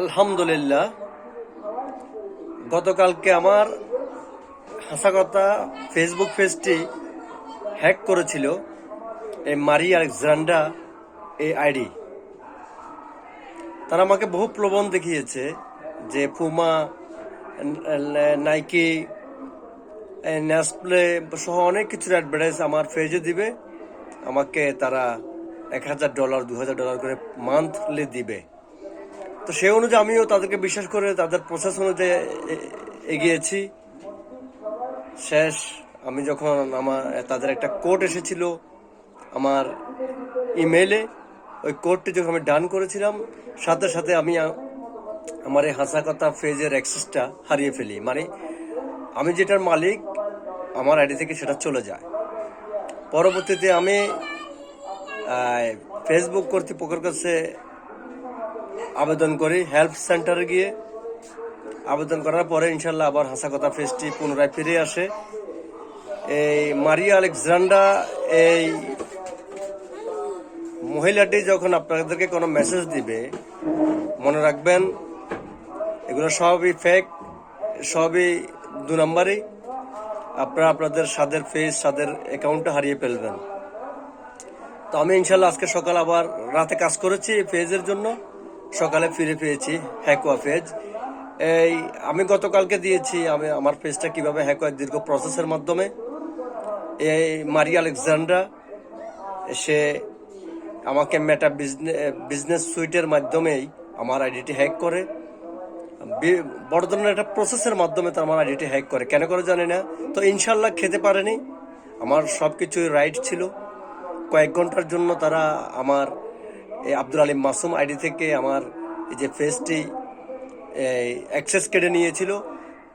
আলহামদুলিল্লাহ, গতকালকে আমার হাসা কথা ফেসবুক পেজটি হ্যাক করেছিল, এই মারি আলেকজান্ডা এই আইডি। তারা আমাকে বহু প্রবণ দেখিয়েছে যে পুমা, নাইকি, নেসপ্লে সহ অনেক কিছুর অ্যাডভার্টাইজ আমার ফেজে দিবে। আমাকে তারা এক হাজার ডলার, দু হাজার ডলার করে মান্থলি দিবে। তো সেই অনুযায়ী আমিও তাদেরকে বিশ্বাস করে তাদের প্রসেস অনুযায়ী এগিয়েছি। শেষ, আমি যখন আমার, তাদের একটা কোড এসেছিল আমার ইমেলে ওই কোডটি যখন আমি ডান করেছিলাম, সাথে সাথে আমি আমার এই হাসা কথা ফেজের অ্যাক্সেসটা হারিয়ে ফেলি। মানে আমি যেটার মালিক, আমার আইডি থেকে সেটা চলে যায়। পরবর্তীতে আমি ফেসবুক কর্তৃপক্ষের কাছে আবেদন করি হেল্প সেন্টারে গিয়ে আবেদন করার পরে ইনশাল্লাহ আবার হাসা কথা ফেসটি পুনরায় ফিরে আসে। এই মারিয়া আলেকজান্ডা এই মহিলাটি যখন আপনাদেরকে কোনো মেসেজ দিবে, মনে রাখবেন, এগুলো সবই ফেক সবই দু নম্বরই। আপনারা আপনাদের স্বাদের ফেস স্বাদের অ্যাকাউন্টটা হারিয়ে ফেলবেন। তো আমি ইনশাল্লাহ আজকে সকাল আবার রাতে কাজ করেছি এই পেজের জন্য। সকালে ফিরে পেয়েছি হ্যাকোয়া পেজ এই, আমি গতকালকে দিয়েছি, আমি, আমার পেজটা কীভাবে হ্যাক হয় দীর্ঘ প্রসেসের মাধ্যমে। এই মারিয়া আলেকজান্ড্রা, সে আমাকে মেটা বিজনেস সুইটের মাধ্যমেই আমার আইডিটি হ্যাক করে। বড় ধরনের একটা প্রসেসের মাধ্যমে তার আমার আইডিটি হ্যাক করে। কেন করে জানি না। তো ইনশাল্লাহ খেতে পারেনি। আমার সব কিছুই রাইট ছিল। কয়েক ঘণ্টার জন্য তারা আমার এই আব্দুল আলিম মাসুম আইডি থেকে আমার এই যে ফেসটি অ্যাক্সেস কেড়ে নিয়েছিল।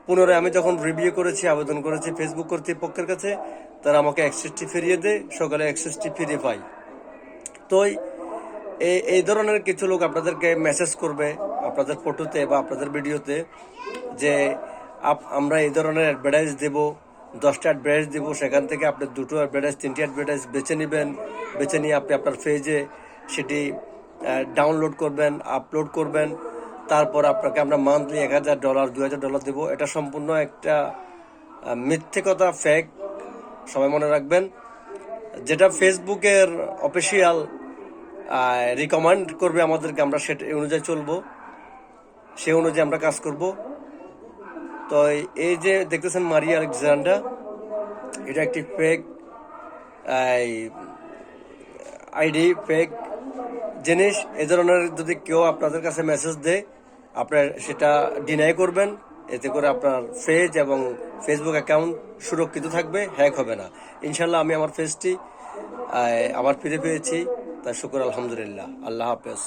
পুনরায় আমি যখন রিভিউ করেছি, আবেদন করেছি ফেসবুক কর্তৃপক্ষের কাছে, তারা আমাকে অ্যাক্সেসটি ফিরিয়ে দেয়, সকালে অ্যাক্সেসটি ফিরে পাই। তো এই এই ধরনের কিছু লোক আপনাদেরকে মেসেজ করবে আপনাদের ফটোতে বা আপনাদের ভিডিওতে যে আমরা এই ধরনের অ্যাডভার্টাইজ দেব, দশটা অ্যাডভার্টাইজ দেবো, সেখান থেকে আপনি দুটো অ্যাডভার্টাইজ তিনটি অ্যাডভার্টাইজ বেছে নেবেন, বেছে নিয়ে আপনি আপনার পেজে সেটি ডাউনলোড করবেন আপলোড করবেন। তারপর আপনাকে আমরা মান্থলি এক হাজার ডলার দু হাজার ডলার দেবো। এটা সম্পূর্ণ একটা আহ, মিথ্যে কথা ফেক সবাই মনে রাখবেন। যেটা ফেসবুকের অফিসিয়াল রিকমেন্ড করবে আমাদেরকে আমরা সেটা অনুযায়ী চলবো। সে অনুযায়ী আমরা কাজ করব। তো এই যে দেখতেছেন মারিয়া আলেকজান্ডা এটা একটি ফেক আইডি ফেক জিনিস, এ ধরনের যদি কেউ আপনাদের কাছে মেসেজ দেয়, আপনার সেটা ডিনাই করবেন। এতে করে আপনার পেজ এবং ফেসবুক অ্যাকাউন্ট সুরক্ষিত থাকবে হ্যাক হবে না। ইনশাল্লাহ আমি আমার পেজটি আবার ফিরে পেয়েছি। তাই শুকুর, আলহামদুলিল্লাহ। আল্লাহ হাফেজ।